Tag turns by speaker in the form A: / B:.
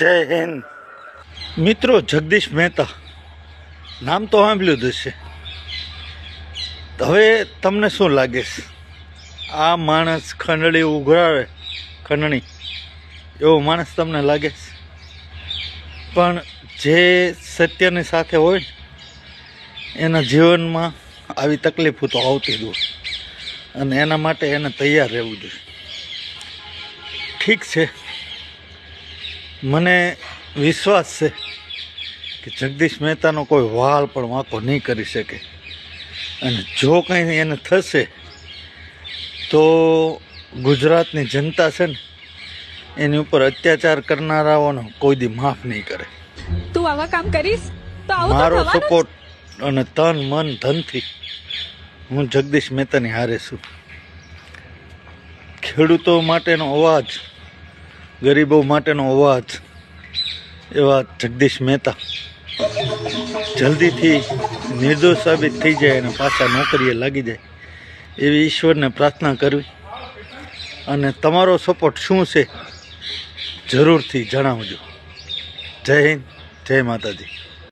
A: જય હિન્દ. મિત્રો, જગદીશ મહેતા. નામ તો સાંભળ્યું જ હશે. હવે તમને શું લાગે છે? આ માણસ ખંડળી ઉઘરાવે ખંડણી, એવો માણસ તમને લાગે છે? પણ જે સત્યની સાથે હોય એના જીવનમાં આવી તકલીફો તો આવતી જ હોય. અને એના માટે એને તૈયાર રહેવું જોઈએ. ઠીક છે. મને વિશ્વાસ છે કે જગદીશ મહેતાનો કોઈ વાળ પણ વાંકો નહીં કરી શકે. અને જો કંઈ એને થશે તો ગુજરાતની જનતા છે ને એની ઉપર અત્યાચાર કરનારાઓનો કોઈ દી માફ નહીં કરે.
B: તું આવા કામ કરીશ? તો આવું
A: મારો સપોર્ટ અને તન મન ધનથી હું જગદીશ મહેતાની હારે છું. ખેડૂતો માટેનો અવાજ ગરીબો માટેનો અવાજ એવા જગદીશ મહેતા. જલ્દીથી નિર્દોષ સાબિત થઈ જાય અને પાછા નોકરીએ લાગી જાય. એવી ઈશ્વરને પ્રાર્થના કરવી. અને તમારો સપોર્ટ શું છે જરૂરથી જણાવજો. જય હિન્દ, જય માતાજી.